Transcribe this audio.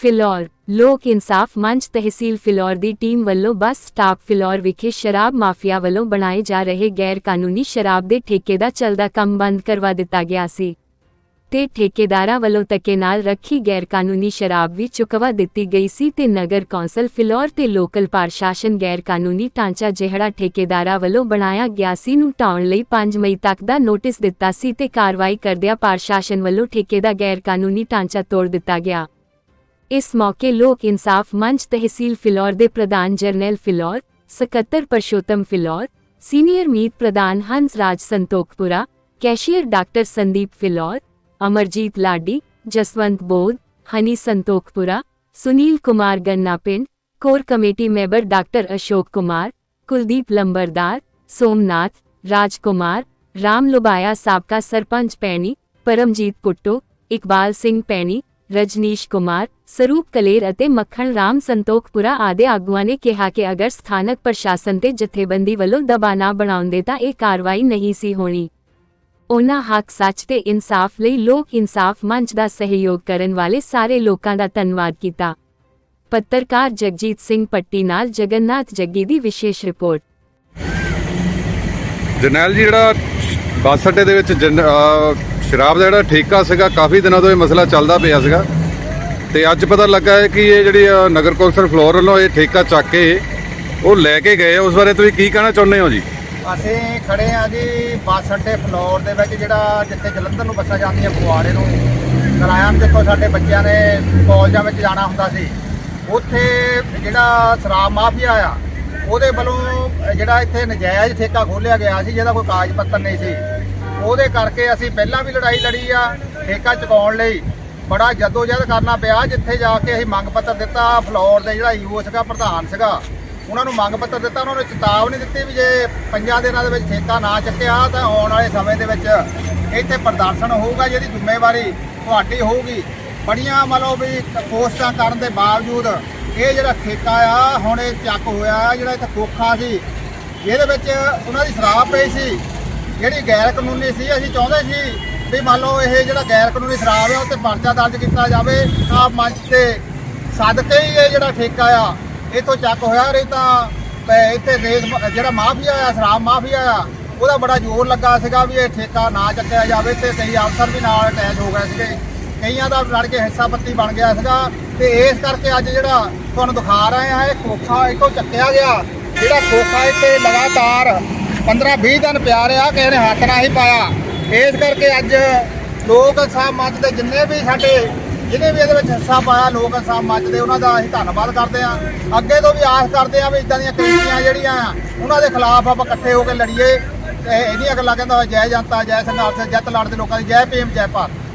ਫਿਲੌਰ, ਲੋਕ ਇਨਸਾਫ ਮੰਚ ਤਹਿਸੀਲ ਫਿਲੌਰ ਦੀ ਟੀਮ ਵੱਲੋਂ ਬੱਸ ਸਟਾਪ ਫਿਲੌਰ ਵਿਖੇ ਸ਼ਰਾਬ ਮਾਫੀਆ ਵੱਲੋਂ ਬਣਾਏ ਜਾ ਰਹੇ ਗੈਰ ਕਾਨੂੰਨੀ ਸ਼ਰਾਬ ਦੇ ਠੇਕੇ ਦਾ ਚੱਲਦਾ ਕੰਮ ਬੰਦ ਕਰਵਾ ਦਿੱਤਾ ਗਿਆ ਸੀ ਤੇ ਠੇਕੇਦਾਰਾਂ ਵੱਲੋਂ ਤੱਕੇ ਨਾਲ ਰੱਖੀ ਗੈਰ ਕਾਨੂੰਨੀ ਸ਼ਰਾਬ ਵੀ ਚੁਕਵਾ ਦਿੱਤੀ ਗਈ ਸੀ ਤੇ ਨਗਰ ਕੌਂਸਲ ਫਿਲੌਰ ਤੇ ਲੋਕਲ ਪ੍ਰਸ਼ਾਸਨ ਗੈਰ ਕਾਨੂੰਨੀ ਢਾਂਚਾ ਜਿਹੜਾ ਠੇਕੇਦਾਰਾਂ ਵੱਲੋਂ ਬਣਾਇਆ ਗਿਆ ਸੀ ਨੂੰ ਢਾਉਣ ਲਈ 5 ਮਈ ਤੱਕ ਦਾ ਨੋਟਿਸ ਦਿੱਤਾ ਸੀ ਤੇ ਕਾਰਵਾਈ ਕਰਦਿਆਂ ਪ੍ਰਸ਼ਾਸਨ ਵੱਲੋਂ ਠੇਕੇ ਦਾ ਗੈਰ ਕਾਨੂੰਨੀ ਢਾਂਚਾ ਤੋੜ ਦਿੱਤਾ ਗਿਆ। ਇਸ ਮੌਕੇ ਲੋਕ ਇਨਸਾਫ ਮੰਚ ਤਹਿਸੀਲ ਫਿਲੌਰ ਦੇ ਪ੍ਰਧਾਨ ਜਰਨੈਲ ਫਿਲੌਰ ਸਕੱਤਰ ਪਰਸ਼ੋਤਮ ਫਿਲੌਰ ਸੀਨੀਅਰ ਮੀਤ ਪ੍ਰਧਾਨ Hans Raj Santokhpura cashier doctor Sandeep Phillaur Amarjit Ladi Jaswant Bodh Honey Santokhpura Sunil Kumar Ganna ਪਿੰਡ core committee member doctor Ashok Kumar Kuldeep ਲੰਬਰਦਾਰ Somnath Raj Kumar Ram Lubhaya ਸਾਬਕਾ ਸਰਪੰਚ ਪੈਣੀ ਪਰਮਜੀਤ ਪੁੱਟੋ ਇਕਬਾਲ ਸਿੰਘ ਪੈਣੀ ਰਜਨੀਸ਼ ਕੁਮਾਰ, ਸਰੂਪ ਕਲੇਰ ਅਤੇ ਮੱਖਣ ਰਾਮ ਸੰਤੋਖਪੁਰਾ ਆਦਿ ਆਗੂਆਂ ਨੇ ਕਿਹਾ ਕਿ ਅਗਰ ਸਥਾਨਕ ਪ੍ਰਸ਼ਾਸਨ ਤੇ ਜਥੇਬੰਦੀ ਵੱਲੋਂ ਦਬਾਅ ਨਾ ਬਣਾਉਂਦੇ ਤਾਂ ਇਹ ਕਾਰਵਾਈ ਨਹੀਂ ਸੀ ਹੋਣੀ। ਉਨ੍ਹਾਂ ਹੱਕ ਸੱਚ ਤੇ ਇਨਸਾਫ ਲਈ ਲੋਕ ਇਨਸਾਫ ਮੰਚ ਦਾ ਸਹਿਯੋਗ ਕਰਨ ਵਾਲੇ ਸਾਰੇ ਲੋਕਾਂ ਦਾ ਧੰਨਵਾਦ ਕੀਤਾ। ਪੱਤਰਕਾਰ ਜਗਜੀਤ ਸਿੰਘ ਪੱਟੀ ਨਾਲ ਜਗਨਨਾਥ ਜੱਗੀ ਦੀ ਵਿਸ਼ੇਸ਼ ਰਿਪੋਰਟ। ਜਰਨੈਲ ਜੀ, ਜਿਹੜਾ ਬੱਸ ਅੱਡੇ ਦੇ ਵਿੱਚ ਸ਼ਰਾਬ ਦਾ ਜਿਹੜਾ ਠੇਕਾ ਸੀਗਾ, ਕਾਫੀ ਦਿਨਾਂ ਤੋਂ ਇਹ ਮਸਲਾ ਚੱਲਦਾ ਪਿਆ ਸੀਗਾ। ਤੇ ਅੱਜ ਪਤਾ ਲੱਗਾ ਹੈ ਕਿ ਇਹ ਜਿਹੜੀ ਨਗਰ ਕੌਂਸਲ ਫਲੋਰ ਵੱਲੋਂ ਇਹ ਠੇਕਾ ਚੱਕ ਕੇ ਉਹ ਲੈ ਕੇ ਗਏ ਉਸ ਬਾਰੇ ਤੁਸੀਂ ਕੀ ਕਹਿਣਾ ਚਾਹੁੰਦੇ ਹੋ ਜੀ? ਅਸੀਂ ਖੜੇ ਆ ਜੀ ਬੱਸ ਅੱਡੇ ਫਲੋਰ ਦੇ ਵਿੱਚ, ਜਿਹੜਾ ਜਿੱਥੇ ਜਲੰਧਰ ਨੂੰ ਬੱਸਾਂ ਜਾਂਦੀਆਂ, ਫਗਵਾੜੇ ਨੂੰ। ਕਿਰਾਇਆ ਜਿੱਥੋਂ ਸਾਡੇ ਬੱਚਿਆਂ ਨੇ ਕਾਲਜਾਂ ਵਿੱਚ ਜਾਣਾ ਹੁੰਦਾ ਸੀ। ਉੱਥੇ ਜਿਹੜਾ ਸ਼ਰਾਬ ਮਾਫੀਆ ਆ, ਉਹਦੇ ਵੱਲੋਂ ਜਿਹੜਾ ਇੱਥੇ ਨਜਾਇਜ਼ ਠੇਕਾ ਖੋਲਿਆ ਗਿਆ ਸੀ, ਜਿਹਦਾ ਕੋਈ ਕਾਗਜ਼ ਪੱਤਰ ਨਹੀਂ ਸੀ। ਉਹਦੇ ਕਰਕੇ ਅਸੀਂ ਪਹਿਲਾਂ ਵੀ ਲੜਾਈ ਲੜੀ ਆ, ਠੇਕਾ ਚੁਕਾਉਣ ਲਈ। ਬੜਾ ਜਦੋਜਹਿਦ ਕਰਨਾ ਪਿਆ, ਜਿੱਥੇ ਜਾ ਕੇ ਅਸੀਂ ਮੰਗ ਪੱਤਰ ਦਿੱਤਾ, ਫਲੋਰ ਦੇ ਜਿਹੜਾ ਯੂਓ ਸੀਗਾ, ਪ੍ਰਧਾਨ ਸੀਗਾ। ਉਹਨਾਂ ਨੂੰ ਮੰਗ ਪੱਤਰ ਦਿੱਤਾ, ਉਹਨਾਂ ਨੇ ਚੇਤਾਵਨੀ ਦਿੱਤੀ ਵੀ ਜੇ ਪੰਜਾਂ ਦਿਨਾਂ ਦੇ ਵਿੱਚ ਠੇਕਾ ਨਾ ਚੱਕਿਆ, ਤਾਂ ਆਉਣ ਵਾਲੇ ਸਮੇਂ ਦੇ ਵਿੱਚ ਇੱਥੇ ਪ੍ਰਦਰਸ਼ਨ ਹੋਊਗਾ, ਜਿਹਦੀ ਜ਼ਿੰਮੇਵਾਰੀ ਤੁਹਾਡੀ ਹੋਊਗੀ। ਬੜੀਆਂ ਮੰਨ ਲਓ ਵੀ ਕੋਸ਼ਿਸ਼ਾਂ ਕਰਨ ਦੇ ਬਾਵਜੂਦ ਇਹ ਜਿਹੜਾ ਠੇਕਾ ਆ, ਹੁਣ ਇਹ ਚੱਕ ਹੋਇਆ, ਜਿਹੜਾ ਇੱਥੇ ਕੋਖਾ ਸੀ, ਇਹਦੇ ਵਿੱਚ ਉਹਨਾਂ ਦੀ ਸ਼ਰਾਬ ਪਈ ਸੀ। ਜਿਹੜੀ ਗੈਰ ਕਾਨੂੰਨੀ ਸੀ, ਅਸੀਂ ਚਾਹੁੰਦੇ ਸੀ ਵੀ ਮੰਨ ਲਓ ਇਹ ਜਿਹੜਾ ਗੈਰ ਕਾਨੂੰਨੀ ਸ਼ਰਾਬ ਹੈ ਉਹ ਤੇ ਪਰਚਾ ਦਰਜ ਕੀਤਾ ਜਾਵੇ ਆਪ ਮੰਚ ਤੇ ਸਦਕੇ ਹੀ ਇਹ ਜਿਹੜਾ ਠੇਕਾ ਆ, ਇਥੋਂ ਚੱਕ ਹੋਇਆ ਰਹੀ ਤਾਂ ਇੱਥੇ ਰੇਸ ਜਿਹੜਾ ਮਾਫੀਆ ਆ, ਸ਼ਰਾਬ ਮਾਫੀਆ ਆ, ਉਹਦਾ ਬੜਾ ਜ਼ੋਰ ਲੱਗਾ ਸੀਗਾ ਵੀ ਇਹ ਠੇਕਾ ਨਾ ਚੱਕਿਆ ਜਾਵੇ ਤੇ ਕਈ ਅਫਸਰ ਵੀ ਨਾਲ ਅਟੈਚ ਹੋ ਗਏ ਸੀਗੇ। ਕਈਆਂ ਦਾ ਲੜ ਕੇ ਹਿੱਸਾ ਪੱਤੀ ਬਣ ਗਿਆ ਸੀਗਾ ਤੇ ਇਸ ਕਰਕੇ ਅੱਜ ਜਿਹੜਾ ਤੁਹਾਨੂੰ ਦਿਖਾ ਰਹੇ ਆ, ਇਹ ਖੋਖਾ ਇਥੋਂ ਚੱਕਿਆ ਗਿਆ, ਜਿਹੜਾ ਖੋਖਾ ਇੱਥੇ ਲਗਾਤਾਰ 15-20 ਦਿਨ ਪਿਆ ਰਿਹਾ ਕਿਸੇ ਨੇ ਹੱਥ ਨਾਲ ਹੀ ਪਾਇਆ। ਇਸ ਕਰਕੇ ਅੱਜ ਲੋਕ ਇਨਸਾਫ ਮੰਚ ਦੇ ਜਿੰਨੇ ਵੀ ਸਾਡੇ, ਜਿਹਨੇ ਵੀ ਇਹਦੇ ਵਿੱਚ ਹਿੱਸਾ ਪਾਇਆ ਲੋਕ ਇਨਸਾਫ ਮੰਚ ਦੇ, ਉਹਨਾਂ ਦਾ ਅਸੀਂ ਧੰਨਵਾਦ ਕਰਦੇ ਆ ਅੱਗੇ ਤੋਂ ਵੀ ਆਸ ਕਰਦੇ ਆ ਵੀ ਇਦਾਂ ਦੀਆਂ ਕਮੇਟੀਆਂ ਜਿਹੜੀਆਂ ਆ, ਉਹਨਾਂ ਦੇ ਖਿਲਾਫ ਆਪਾਂ ਇਕੱਠੇ ਹੋ ਕੇ ਲੜੀਏ। ਤੇ ਇਹਦੀਆਂ ਗੱਲਾਂ ਕਹਿੰਦਾ ਹੋਇਆ ਜੈ ਜਨਤਾ, ਜੈ ਸੰਘਰਸ਼, ਜੱਤ ਲੜਦੇ ਲੋਕਾਂ ਦੀ ਜੈ ਭੀਮ, ਜੈ ਭਾਰਤ।